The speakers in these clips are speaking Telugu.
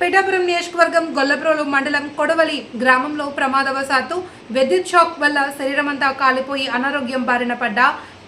పిఠాపురం నియోజకవర్గం గొల్లప్రోలు మండలం కొడవలి గ్రామంలో ప్రమాదవశాత్తు విద్యుత్ షాక్ వల్ల శరీరమంతా కాలిపోయి అనారోగ్యం బారిన పడ్డ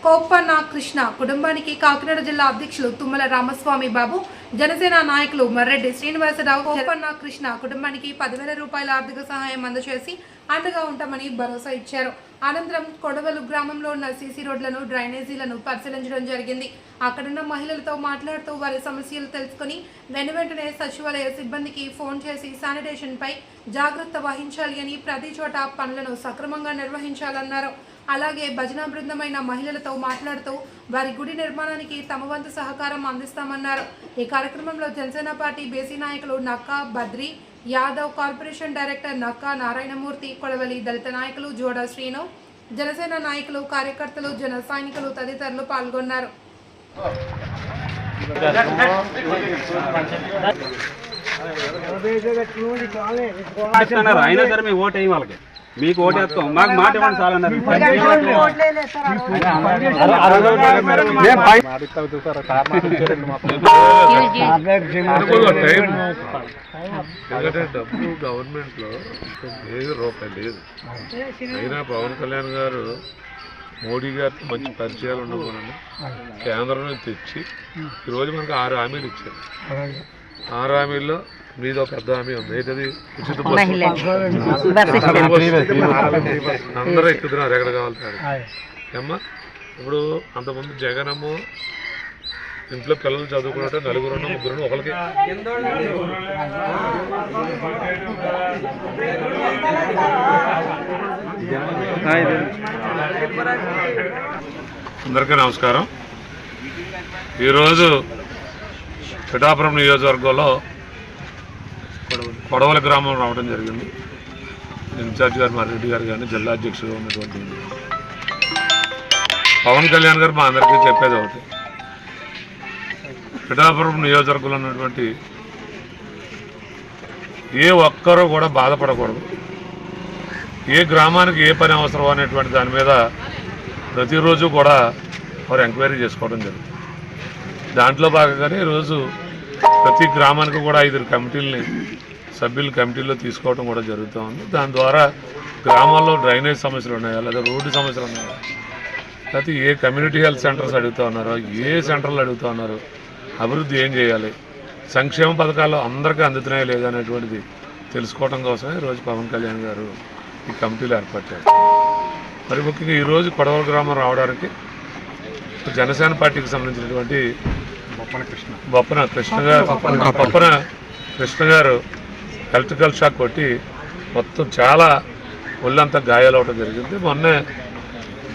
కోప్పన్న కృష్ణ కుటుంబానికి కాకినాడ జిల్లా అధ్యక్షులు తుమ్మల రామస్వామి బాబు జనసేన నాయకులు మర్రెడ్డి శ్రీనివాసరావు కోప్పన్న కృష్ణ కుటుంబానికి పదివేల రూపాయల ఆర్థిక సహాయం అందజేసి అండగా ఉంటామని భరోసా ఇచ్చారు. అనంతరం కొడవలు గ్రామంలో ఉన్న సీసీ రోడ్లను డ్రైనేజీలను పరిశీలించడం జరిగింది. అక్కడున్న మహిళలతో మాట్లాడుతూ వారి సమస్యలు తెలుసుకుని వెను వెంటనే సచివాలయ సిబ్బందికి ఫోన్ చేసి శానిటేషన్పై జాగ్రత్త వహించాలి అని ప్రతి చోట పనులను సక్రమంగా నిర్వహించాలన్నారు. అలాగే భజన బృందమైన మహిళలతో మాట్లాడుతూ వారి గుడి నిర్మాణానికి తమ వంతు సహకారం అందిస్తామన్నారు. ఈ కార్యక్రమంలో జనసేన పార్టీ బీసీ నాయకులు నక్కా బద్రి యాదవ్ కార్పొరేషన్ డైరెక్టర్ నక్కా నారాయణమూర్తి కొడవలి దళిత నాయకులు జోడా శ్రీను జనసేన నాయకులు కార్యకర్తలు జన సైనికులు తదితరులు పాల్గొన్నారు. సరే మీ ఓటు వాళ్ళకి. మీకు ఓటు వేస్తాం మాకు మాట ఇవ్వండి చాలు అన్నారు ఎందుకంటే డబ్బు గవర్నమెంట్లో ఏది రూపాయి లేదు అయినా పవన్ కళ్యాణ్ గారు మోడీ గారితో మంచి పరిచయాలు ఉండకూడదు కేంద్రం నుంచి తెచ్చి ఈరోజు మనకు ఆరు హామీలు ఇచ్చారు ఆరు హామీల్లో మీదో పెద్ద హామీ ఉంది. ఏంటది? ఉచిత బస్సు. అందరూ ఎక్కుతున్నారు. ఎక్కడ కావాలి ఏమ్మా? ఇప్పుడు అంతకుముందు జగనము ఇంట్లో పిల్లలు చదువుకున్నట్టు నలుగురు ముగ్గురు ఒకరికి అందరికీ నమస్కారం. ఈరోజు పిఠాపురం నియోజకవర్గంలో కొడవల గ్రామం రావడం జరిగింది. ఇన్ఛార్జ్ గారు మర్రెడ్డి గారు కానీ జిల్లా అధ్యక్షుడు ఉన్నటువంటి పవన్ కళ్యాణ్ గారు మా అందరికీ చెప్పేది ఒకటి. పిఠాపురం నియోజకవర్గంలో ఉన్నటువంటి ఏ ఒక్కరూ కూడా బాధపడకూడదు. ఏ గ్రామానికి ఏ పని అవసరం అనేటువంటి దాని మీద ప్రతిరోజు కూడా వారు ఎంక్వైరీ చేసుకోవడం జరుగుతుంది. దాంట్లో భాగంగానే ఈరోజు ప్రతి గ్రామానికి కూడా ఐదు కమిటీలని సభ్యులు కమిటీల్లో తీసుకోవడం కూడా జరుగుతూ ఉంది. దాని ద్వారా గ్రామాల్లో డ్రైనేజ్ సమస్యలు ఉన్నాయా? లేదా రోడ్డు సమస్యలు ఉన్నాయా? లేకపోతే ఏ కమ్యూనిటీ హెల్త్ సెంటర్స్ అడుగుతూ ఉన్నారో? ఏ సెంటర్లు అడుగుతూ ఉన్నారు? అభివృద్ధి ఏం చేయాలి? సంక్షేమ పథకాలు అందరికీ అందుతున్నాయా లేదా అనేటువంటిది తెలుసుకోవడం కోసమే ఈరోజు పవన్ కళ్యాణ్ గారు ఈ కమిటీలు ఏర్పాటు చేశారు. మరి ముఖ్యంగా ఈరోజు కొడవల గ్రామం రావడానికి జనసేన పార్టీకి సంబంధించినటువంటి బొప్పన కృష్ణ బొప్పన కృష్ణ గారు బొప్పన కృష్ణ గారు ఎలక్ట్రికల్ షాక్ కొట్టి మొత్తం చాలా ఒళ్ళంతా గాయాలు అవడం జరిగింది. మొన్నే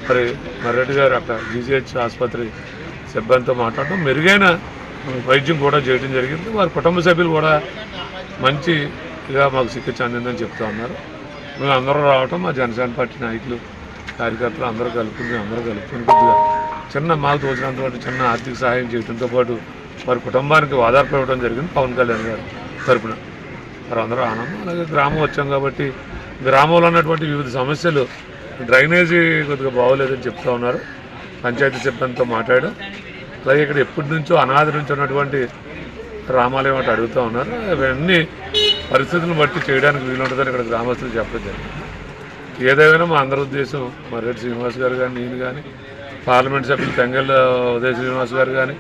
మరి మర్రెడ్డి గారు అక్కడ జీజీహెచ్ ఆసుపత్రి సిబ్బందితో మాట్లాడడం. మెరుగైన వైద్యం కూడా చేయడం జరిగింది. వారి కుటుంబ సభ్యులు కూడా మంచిగా మాకు చికిత్స అందిందని చెప్తా ఉన్నారు. మేము అందరూ రావటం మా జనసేన పార్టీ నాయకులు కార్యకర్తలు అందరూ కలుపుకుని అందరూ కలుపుకుని కొద్దిగా చిన్న మాకు తోచినంత చిన్న ఆర్థిక సహాయం చేయడంతో పాటు వారి కుటుంబానికి ఆధారపడటం జరిగింది పవన్ కళ్యాణ్ గారు తరపున. వారందరూ ఆనందం అలాగే గ్రామం వచ్చాం కాబట్టి గ్రామంలో ఉన్నటువంటి వివిధ సమస్యలు డ్రైనేజీ కొద్దిగా బాగోలేదని చెప్తా ఉన్నారు. పంచాయతీ సిబ్బందితో మాట్లాడడం అలాగే ఇక్కడ ఎప్పటి నుంచో అనాథ నుంచి ఉన్నటువంటి రామాలయం అంటే అడుగుతూ ఉన్నారు. అవన్నీ పరిస్థితులను బట్టి చేయడానికి వీలుంటుందని ఇక్కడ గ్రామస్తులు చెప్పడం జరిగింది. ఏదేమైనా మా అందరి ఉద్దేశం మర్రెడ్డి శ్రీనివాస్ గారు కానీ నేను కానీ పార్లమెంట్ సభ్యులు తెంగల్ ఉదయ శ్రీనివాస్ గారు కానీ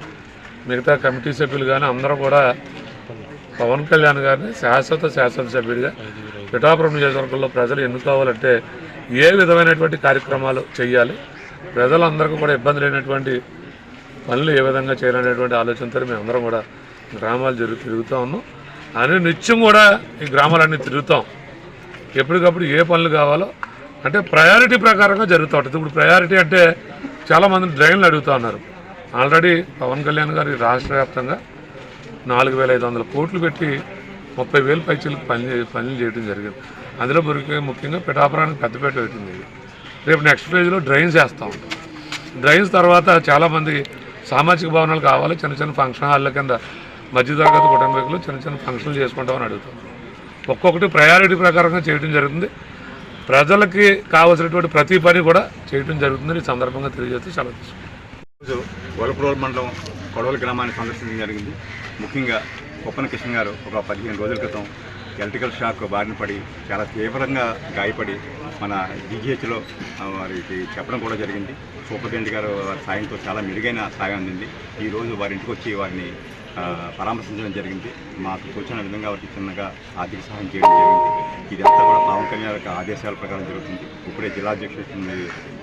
మిగతా కమిటీ సభ్యులు కానీ అందరూ కూడా పవన్ కళ్యాణ్ గారిని శాశ్వత శాసనసభ్యుడిగా పిఠాపురం నియోజకవర్గంలో ప్రజలు ఎన్నుకోవాలంటే ఏ విధమైనటువంటి కార్యక్రమాలు చేయాలి ప్రజలందరికీ కూడా ఇబ్బంది లేనటువంటి పనులు ఏ విధంగా చేయాలనేటువంటి ఆలోచనతో మేము అందరం కూడా గ్రామాలు జరుగు తిరుగుతూ ఉన్నాం. అని నిత్యం కూడా ఈ గ్రామాలన్నీ తిరుగుతాం. ఎప్పటికప్పుడు ఏ పనులు కావాలో అంటే ప్రయారిటీ ప్రకారంగా జరుగుతూ ఉంటుంది. ఇప్పుడు ప్రయారిటీ అంటే చాలామంది డ్రైన్లు అడుగుతూ ఉన్నారు. ఆల్రెడీ పవన్ కళ్యాణ్ గారి రాష్ట్ర వ్యాప్తంగా నాలుగు వేల ఐదు వందల కోట్లు పెట్టి ముప్పై వేలు పైచీలకు పని పనులు చేయడం జరిగింది. అందులో ముఖ్యంగా ముఖ్యంగా పిఠాపురానికి పెద్దపేట పెట్టింది రేపు నెక్స్ట్ ఫేజ్లో డ్రైన్స్ వేస్తాం డ్రైన్స్ తర్వాత చాలామంది సామాజిక భవనాలు కావాలి చిన్న చిన్న ఫంక్షన్ హాల్ల కింద మధ్యతరగతి కుటుంబీకులు చిన్న చిన్న ఫంక్షన్లు చేసుకుంటామని అడుగుతాం. ఒక్కొక్కటి ప్రయారిటీ ప్రకారంగా చేయడం జరుగుతుంది. ప్రజలకి కావాల్సినటువంటి ప్రతి పని కూడా చేయడం జరుగుతుందని ఈ సందర్భంగా తెలియజేస్తూ చాలా రోజు ఈరోజు మండలం కొడవలి గ్రామాన్ని సందర్శించడం జరిగింది. ముఖ్యంగా కుప్పన కిషన్ గారు ఒక పదిహేను రోజుల క్రితం ఎలక్ట్రికల్ షాక్ బారిన పడి చాలా తీవ్రంగా గాయపడి మన జీజీహెచ్లో వారికి చెప్పడం కూడా జరిగింది. సూపరింటెండెంట్ గారు వారి సాయంతో చాలా మెరుగైన సాయం అందింది. ఈరోజు వారి ఇంటికి వచ్చి వారిని పరామర్శించడం జరిగింది. మాకు సూచన విధంగా వారికి చిన్నగా ఆర్థిక సహాయం చేయడం జరిగింది. ఇదంతా కూడా పవన్ కళ్యాణ్ యొక్క ఆదేశాల ప్రకారం జరుగుతుంది. ఇప్పుడే జిల్లా అధ్యక్షుడు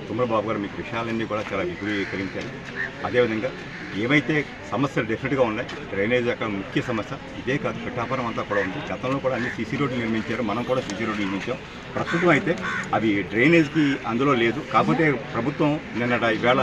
తుమ్మరబాబు గారు మీకు విషయాలన్నీ కూడా చాలా విపులీకరించారు. అదేవిధంగా ఏవైతే సమస్యలు డెఫినెట్గా ఉన్నాయి డ్రైనేజ్ యొక్క ముఖ్య సమస్య ఇదే కాదు పిఠాపురం అంతా కూడా ఉంది. గతంలో కూడా అన్ని సీసీ రోడ్లు నిర్మించారు మనం కూడా సీసీ రోడ్లు నిర్మించాం. ప్రస్తుతం అయితే అవి డ్రైనేజ్కి అందులో లేదు. కాకపోతే ప్రభుత్వం నిన్నట ఈవేళ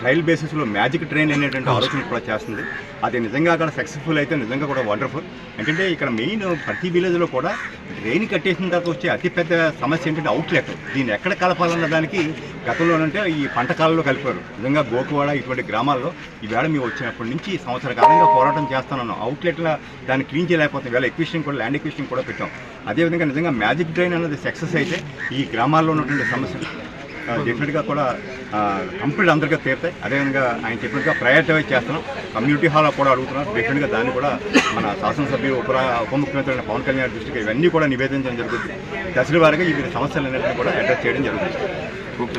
ట్రయల్ బేసిస్లో మ్యాజిక్ ట్రైన్ అనేటువంటి ఆలోచన కూడా చేస్తుంది. అది నిజంగా అక్కడ సక్సెస్ఫుల్ అయితే నిజంగా కూడా వండర్ఫుల్ ఎందుకంటే ఇక్కడ మెయిన్ ప్రతి విలేజ్లో కూడా డ్రైన్ కట్టేసిన తర్వాత వచ్చే అతిపెద్ద సమస్య ఏంటంటే అవుట్లెట్ దీన్ని ఎక్కడ కలపాలన్న దానికి గతంలో అంటే ఈ పంట కాలంలో కలిపారు. నిజంగా గోకువాడ ఇటువంటి గ్రామాల్లో ఈవేళ మేము వచ్చినప్పటి నుంచి సంవత్సర కాలంగా పోరాటం చేస్తున్నాను. అవుట్లెట్ల దాన్ని క్లీన్ చేయలేకపోతే వేళ ఎక్విషన్ కూడా ల్యాండ్ ఎక్విషన్ కూడా పెట్టాం. అదేవిధంగా నిజంగా మ్యాజిక్ డ్రైన్ అన్నది సక్సెస్ అయితే ఈ గ్రామాల్లో ఉన్నటువంటి సమస్యలు. డెఫినెట్గా కూడా కంప్లీట్ అందరికీ తీరుతాయి. అదేవిధంగా ఆయన చెప్పినట్టుగా ప్రయారిటైజ్ చేస్తున్నాం. కమ్యూనిటీ హాల్ కూడా అడుగుతున్నాం. డెఫినెట్గా దాన్ని కూడా మన శాసనసభ్యులు ఉప ఉప ముఖ్యమంత్రి పవన్ కళ్యాణ్ దృష్టికి ఇవన్నీ కూడా నివేదించడం జరుగుతుంది. దశల వారిగా ఈ అనేవి కూడా అడ్రస్ చేయడం జరుగుతుంది.